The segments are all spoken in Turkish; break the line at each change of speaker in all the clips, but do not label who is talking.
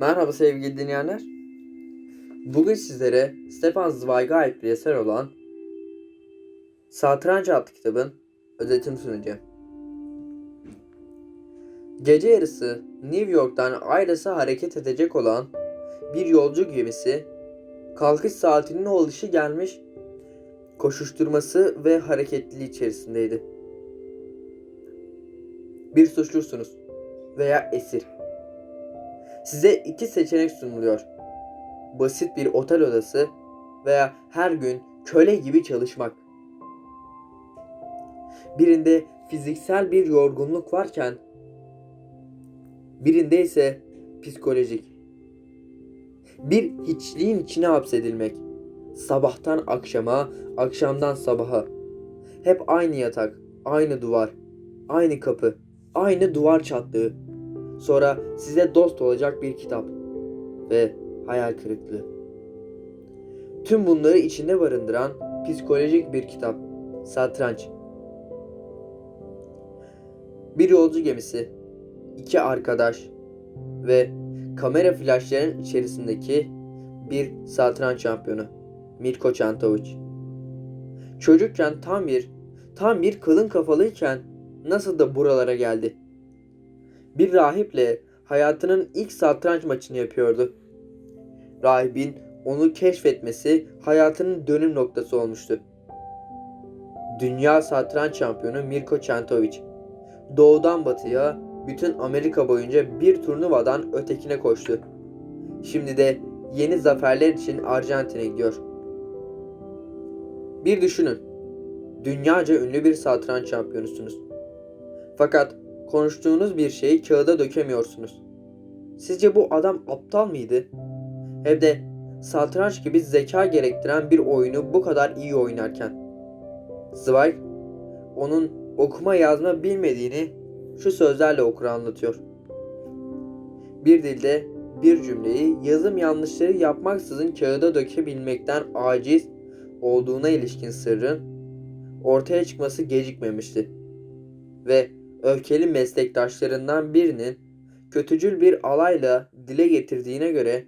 Merhaba sevgili dinleyenler. Bugün sizlere Stefan Zweig'a ait bir eser olan Satranç adlı kitabın özetini sunacağım. Gece yarısı New York'tan Ayras'a hareket edecek olan bir yolcu gemisi kalkış saatinin oluşu gelmiş koşuşturması ve hareketliliği içerisindeydi. Bir suçlusunuz veya esir. Size iki seçenek sunuluyor. Basit bir otel odası veya her gün köle gibi çalışmak. Birinde fiziksel bir yorgunluk varken birinde ise psikolojik. Bir hiçliğin içine hapsedilmek. Sabahtan akşama, akşamdan sabaha. Hep aynı yatak, aynı duvar, aynı kapı, aynı duvar çatlığı. Sonra size dost olacak bir kitap ve hayal kırıklığı. Tüm bunları içinde barındıran psikolojik bir kitap. Satranç. Bir yolcu gemisi, iki arkadaş ve kamera flaşların içerisindeki bir satranç şampiyonu. Mirko Çantoviç. Çocukken tam bir, tam bir kılın kafalıyken nasıl da buralara geldi? Bir rahiple hayatının ilk satranç maçını yapıyordu. Rahibin onu keşfetmesi hayatının dönüm noktası olmuştu. Dünya satranç şampiyonu Mirko Çantoviç. Doğudan batıya bütün Amerika boyunca bir turnuvadan ötekine koştu. Şimdi de yeni zaferler için Arjantin'e gidiyor. Bir düşünün. Dünyaca ünlü bir satranç şampiyonusunuz. Fakat konuştuğunuz bir şeyi kağıda dökemiyorsunuz. Sizce bu adam aptal mıydı? Hem de satranç gibi zeka gerektiren bir oyunu bu kadar iyi oynarken. Zweig onun okuma yazma bilmediğini şu sözlerle okura anlatıyor. Bir dilde bir cümleyi yazım yanlışları yapmaksızın kağıda dökebilmekten aciz olduğuna ilişkin sırrın ortaya çıkması gecikmemişti. Ve öfkeli meslektaşlarından birinin kötücül bir alayla dile getirdiğine göre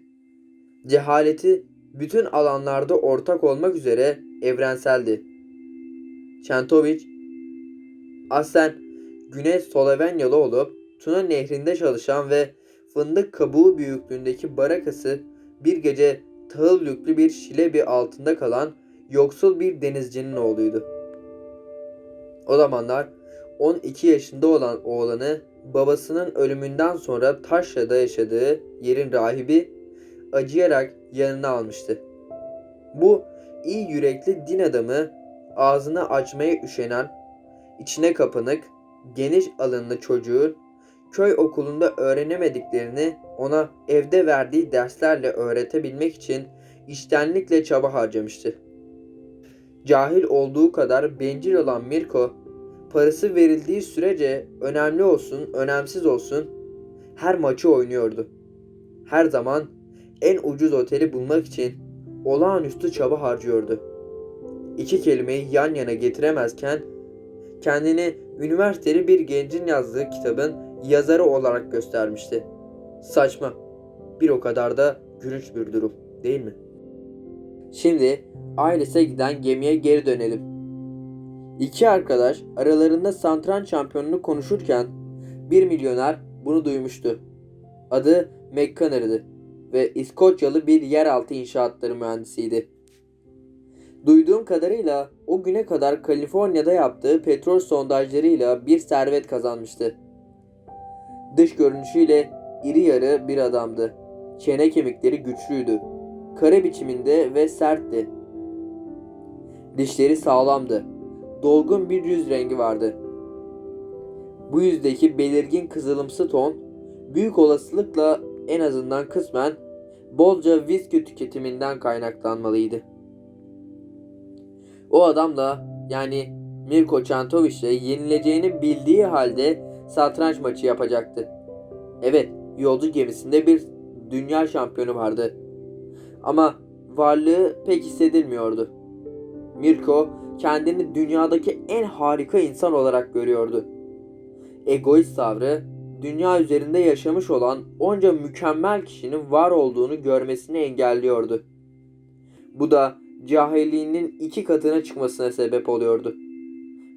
cehaleti bütün alanlarda ortak olmak üzere evrenseldi. Çentoviç aslen Güney Slovenyalı olup Tuna Nehri'nde çalışan ve fındık kabuğu büyüklüğündeki barakası bir gece tahıl yüklü bir şilebi altında kalan yoksul bir denizcinin oğluydu. O zamanlar 12 yaşında olan oğlanı babasının ölümünden sonra Taşra'da yaşadığı yerin rahibi acıyarak yanına almıştı. Bu iyi yürekli din adamı ağzını açmaya üşenen, içine kapanık, geniş alınlı çocuğun köy okulunda öğrenemediklerini ona evde verdiği derslerle öğretebilmek için iştenlikle çaba harcamıştı. Cahil olduğu kadar bencil olan Mirko, parası verildiği sürece önemli olsun, önemsiz olsun her maçı oynuyordu. Her zaman en ucuz oteli bulmak için olağanüstü çaba harcıyordu. İki kelimeyi yan yana getiremezken kendini üniversiteli bir gencin yazdığı kitabın yazarı olarak göstermişti. Saçma. Bir o kadar da gülünç bir durum, değil mi? Şimdi ailese giden gemiye geri dönelim. İki arkadaş aralarında satranç şampiyonunu konuşurken bir milyoner bunu duymuştu. Adı McConner'dı ve İskoçyalı bir yeraltı inşaatları mühendisiydi. Duyduğum kadarıyla o güne kadar Kaliforniya'da yaptığı petrol sondajlarıyla bir servet kazanmıştı. Dış görünüşüyle iri yarı bir adamdı. Çene kemikleri güçlüydü. Kare biçiminde ve sertti. Dişleri sağlamdı. Dolgun bir yüz rengi vardı. Bu yüzdeki belirgin kızılımsı ton büyük olasılıkla en azından kısmen bolca viski tüketiminden kaynaklanmalıydı. O adam da yani Mirko Çantoviç'le yenileceğini bildiği halde satranç maçı yapacaktı. Evet, yolcu gemisinde bir dünya şampiyonu vardı. Ama varlığı pek hissedilmiyordu. Mirko kendini dünyadaki en harika insan olarak görüyordu. Egoist tavrı dünya üzerinde yaşamış olan onca mükemmel kişinin var olduğunu görmesini engelliyordu. Bu da cahilliğinin iki katına çıkmasına sebep oluyordu.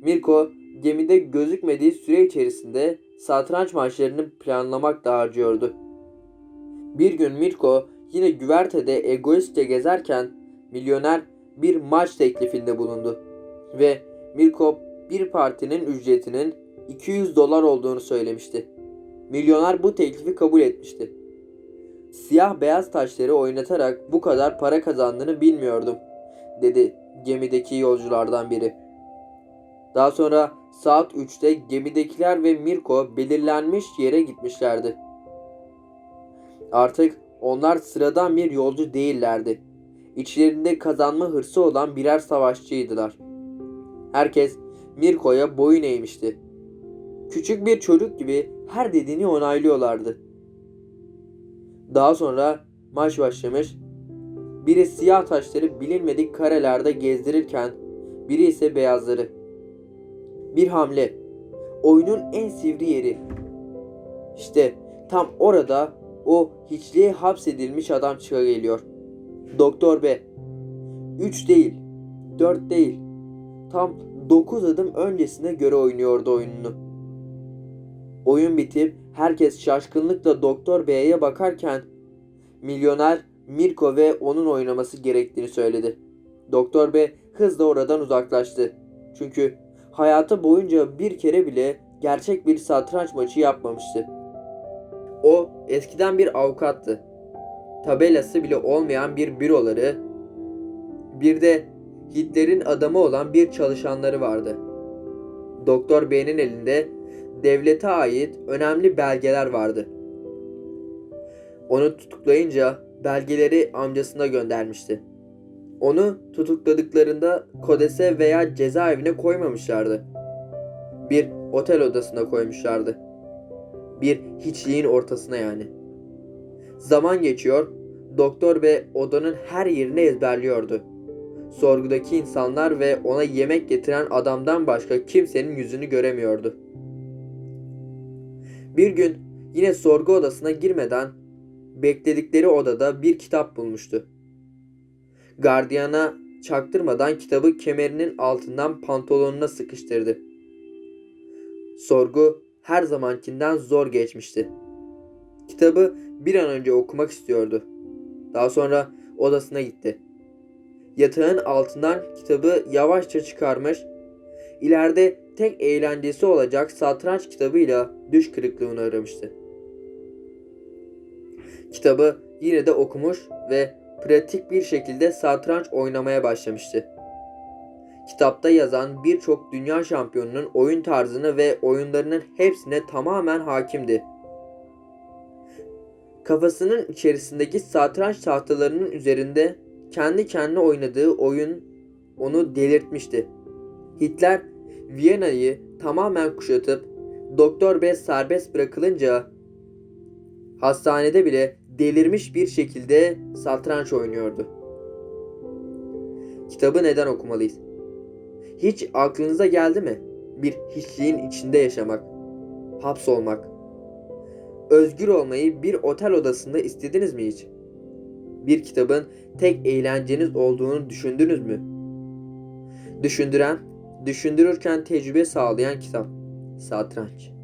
Mirko gemide gözükmediği süre içerisinde satranç maçlarını planlamakla harcıyordu. Bir gün Mirko yine güvertede egoistçe gezerken milyoner bir maç teklifinde bulundu ve Mirko bir partinin ücretinin 200 dolar olduğunu söylemişti. Milyoner bu teklifi kabul etmişti. Siyah beyaz taşları oynatarak bu kadar para kazandığını bilmiyordum, dedi gemideki yolculardan biri. Daha sonra saat 3'te gemidekiler ve Mirko belirlenmiş yere gitmişlerdi. Artık onlar sıradan bir yolcu değillerdi. İçlerinde kazanma hırsı olan birer savaşçıydılar. Herkes Mirko'ya boyun eğmişti. Küçük bir çocuk gibi her dediğini onaylıyorlardı. Daha sonra maç başlamış. Biri siyah taşları bilinmedik karelerde gezdirirken biri ise beyazları. Bir hamle. Oyunun en sivri yeri. İşte tam orada o hiçliğe hapsedilmiş adam çıka geliyor. Doktor B. 3 değil, 4 değil. Tam 9 adım öncesine göre oynuyordu oyununu. Oyun bitip herkes şaşkınlıkla Doktor B'ye bakarken milyoner Mirko ve onun oynaması gerektiğini söyledi. Doktor B hızla oradan uzaklaştı. Çünkü hayatı boyunca bir kere bile gerçek bir satranç maçı yapmamıştı. O eskiden bir avukattı. Tabelası bile olmayan bir büroları, bir de Hitler'in adamı olan bir çalışanları vardı. Doktor B'nin elinde devlete ait önemli belgeler vardı. Onu tutuklayınca belgeleri amcasına göndermişti. Onu tutukladıklarında kodese veya cezaevine koymamışlardı. Bir otel odasına koymuşlardı. Bir hiçliğin ortasına yani. Zaman geçiyor, doktor ve odanın her yerini ezberliyordu. Sorgudaki insanlar ve ona yemek getiren adamdan başka kimsenin yüzünü göremiyordu. Bir gün yine sorgu odasına girmeden bekledikleri odada bir kitap bulmuştu. Gardiyana çaktırmadan kitabı kemerinin altından pantolonuna sıkıştırdı. Sorgu her zamankinden zor geçmişti. Kitabı bir an önce okumak istiyordu. Daha sonra odasına gitti. Yatağın altından kitabı yavaşça çıkarmış, ileride tek eğlencesi olacak satranç kitabıyla düş kırıklığını aramıştı. Kitabı yine de okumuş ve pratik bir şekilde satranç oynamaya başlamıştı. Kitapta yazan birçok dünya şampiyonunun oyun tarzını ve oyunlarının hepsine tamamen hakimdi. Kafasının içerisindeki satranç tahtalarının üzerinde kendi kendine oynadığı oyun onu delirtmişti. Hitler Viyana'yı tamamen kuşatıp Doktor B serbest bırakılınca hastanede bile delirmiş bir şekilde satranç oynuyordu. Kitabı neden okumalıyız? Hiç aklınıza geldi mi? Bir hiçliğin içinde yaşamak, hapsolmak. Özgür olmayı bir otel odasında istediniz mi hiç? Bir kitabın tek eğlenceniz olduğunu düşündünüz mü? Düşündüren, düşündürürken tecrübe sağlayan kitap. Satranç.